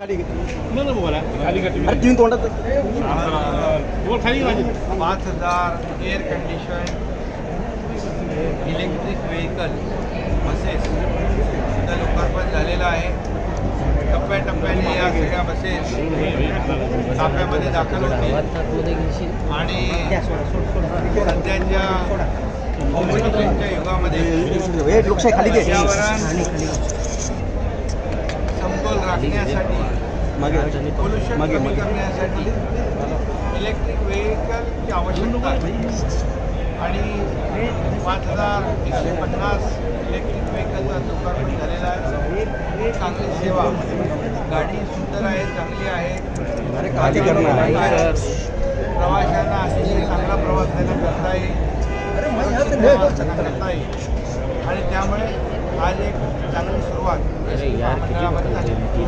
खाली तोंडात पाच हजार air condition electric vehicle buses सुद्धा लोकार्पण झालेलं आहे. टप्प्याटप्प्याने या सगळ्या बसेस ताफ्यामध्ये दाखल होतील. आणि सध्याच्या युगामध्ये लोकशाही खाली घे. पर्यावरण राखण्यासाठी मागे पोल्युशन मागे. कमी करण्यासाठी इलेक्ट्रिक व्हेकलची आवश्यकता आहे. आणि पाच हजार एकशे पन्नास इलेक्ट्रिक व्हेकलचा लोकार्पण झालेला आहे. चांगली सेवा. गाडी सुंदर आहे चांगली आहे. अरे खाली करणार प्रवाशांना अतिशय चांगला प्रवास त्यांना करता येईल. सुरक्षित प्रवास त्यांना करता येईल. आणि त्यामुळे आज एक चांगली सुरुवात. अरे यार, किती मंडळामध्ये झाली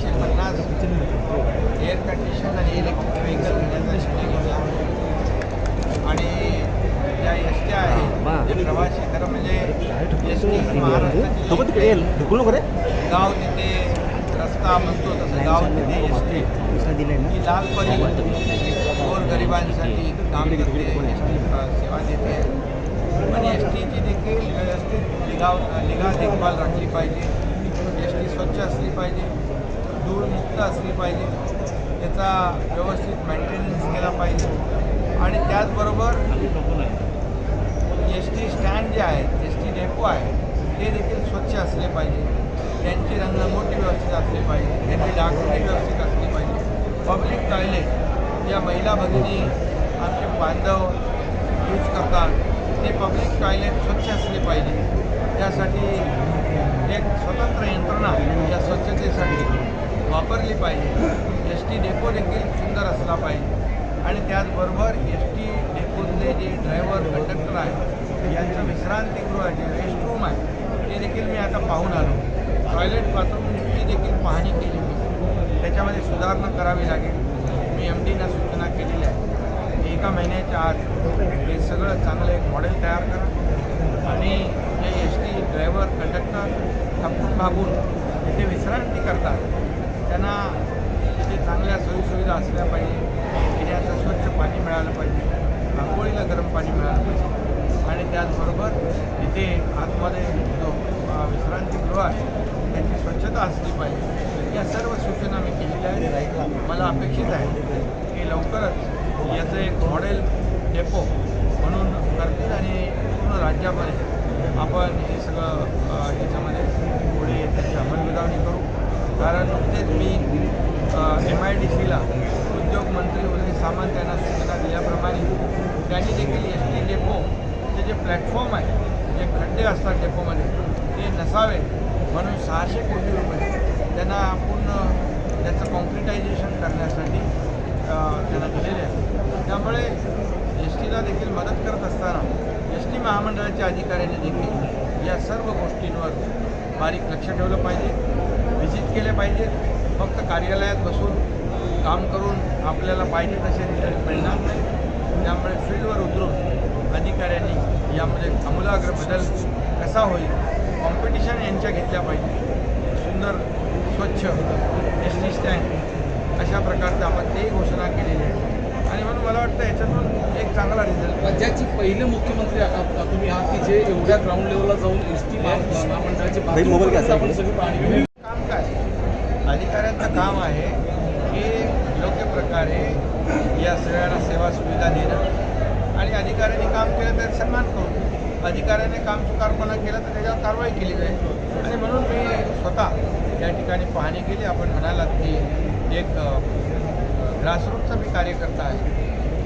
एकशे पन्नास एअर कंडिशन आणि इलेक्ट्रिक व्हेकल घेण्याचा निर्णय घेतला आणि ज्या एस टी. आहेत प्रवासी खरं म्हणजे एस टी महाराष्ट्राची गाव तिथे रस्ता म्हणतो तसं गाव तिथे एस टी ही लाल परी गोर गरिबांसाठी काम करते एस टी सेवा देते. पण एस टीची देखील व्यवस्थित निगा निगा देखभाल राखली पाहिजे. एस टी स्वच्छ असली पाहिजे. धूळमुक्त असली पाहिजे. त्याचा व्यवस्थित मेंटेनन्स केला पाहिजे. आणि त्याचबरोबर एस टी स्टँड जे आहेत एस टी डेपो आहे ते देखील स्वच्छ असले पाहिजे. त्यांची रंगरंगोटी व्यवस्थित असली पाहिजे. त्यांची डागडुजी व्यवस्थित असली पाहिजे. पब्लिक टॉयलेट ज्या महिला भगिनी आमचे बांधव यूज करतात. ते पब्लिक टॉयलेट स्वच्छ असले पाहिजे. त्यासाठी एक स्वतंत्र यंत्रणा या स्वच्छतेसाठी वापरली पाहिजे. एस टी डेपो देखील सुंदर असला पाहिजे. आणि त्याचबरोबर एस टी डेपोतले जे ड्रायव्हर कंडक्टर आहेत यांचं विश्रांतीगृह आहे जे रेस्टरूम आहे ते देखील मी आता पाहून आलो. टॉयलेट बाथरूमची देखील पाहणी केली मी. त्याच्यामध्ये सुधारणा करावी लागेल. मी एम डीना सूचना केलेली आहे एका महिन्याच्या आत हे सगळं चांगलं एक मॉडेल तयार करा. आणि जे एस टी ड्रायव्हर कंडक्टर थकून भागून तिथे विश्रांती करतात. त्यांना तिथे चांगल्या सोयीसुविधा असल्या पाहिजे. पिण्याचं स्वच्छ पाणी मिळालं पाहिजे. आंघोळीला गरम पाणी मिळालं पाहिजे. आणि त्याचबरोबर तिथे आतमध्ये जो विश्रांतीगृह आहे त्याची स्वच्छता असली पाहिजे. या सर्व सूचना मी केलेल्या आहेत. मला अपेक्षित आहे की लवकरच याचं एक मॉडेल डेपो म्हणून करतील आणि पूर्ण राज्यामध्ये आपण हे सगळं याचं याच्यामध्ये पुढे त्याची अंमलबजावणी करू कारण नुकतेच मी एम आय डी सीला उद्योगमंत्री उदय सामंत यांना सूचना दिल्याप्रमाणे त्यांनी देखील एस टी डेपोचे जे प्लॅटफॉर्म आहे जे खड्डे असतात डेपोमध्ये ते नसावे म्हणून सहाशे कोटी रुपये त्यांना पूर्ण त्याचं कॉन्क्रिटायझेशन करण्यासाठी त्यांना दिलेले आहे त्यामुळे एस टीला देखील मदत करत असताना एस टी महामंडळाच्या अधिकाऱ्यांनी देखील या सर्व गोष्टींवर बारीक लक्ष ठेवलं पाहिजे. व्हिजिट केले पाहिजे. फक्त कार्यालयात बसून काम करून आपल्याला पाहिजे तसे रिझल्ट मिळणार नाही. त्यामुळे फील्डवर उतरून अधिकाऱ्यांनी यामध्ये आमूलाग्र बदल कसा होईल कॉम्पिटिशन यांच्या घेतल्या पाहिजे. सुंदर स्वच्छ एस टी स्टँड अशा प्रकारचं आपण तेही घोषणा केलेली आहे. आणि म्हणून मला वाटतं याच्यातून एक चांगला रिझल्ट राज्याचे पहिले मुख्यमंत्री आहात का तुम्ही आहात की जे एवढ्या ग्राउंड लेवलला जाऊन एस टी महामंडळाचे आपण सगळी अधिकाऱ्यांचं काम आहे की योग्य प्रकारे या सगळ्यांना सेवा सुविधा देणं. आणि अधिकाऱ्यांनी काम केलं तर सन्मान करू अधिकाऱ्याने काम चुकारपणा केला तर त्याच्यावर कारवाई केली जाईल. आणि म्हणून मी स्वतः या ठिकाणी पाहणी केली. आपण म्हणालात की एक ग्रासरूटचा मी कार्यकर्ता आहे.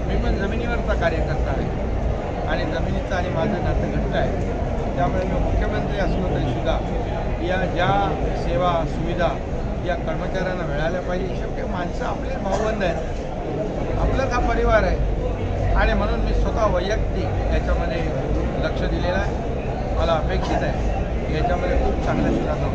मी पण जमिनीवरचा कार्यकर्ता आहे. आणि जमिनीचं आणि माझं नातं घट्ट आहे. त्यामुळे मी मुख्यमंत्री असलो तरीसुद्धा या ज्या सेवा सुविधा या कर्मचाऱ्यांना मिळाल्या पाहिजे. शेवटी माणसं आपले भाऊबंद आहेत. आपलाच हा परिवार आहे? आणि म्हणून मी स्वतः वैयक्तिक याच्यामध्ये लक्ष दिलेलं आहे. मला अपेक्षित आहे. याच्यामध्ये खूप चांगलं सुधारणा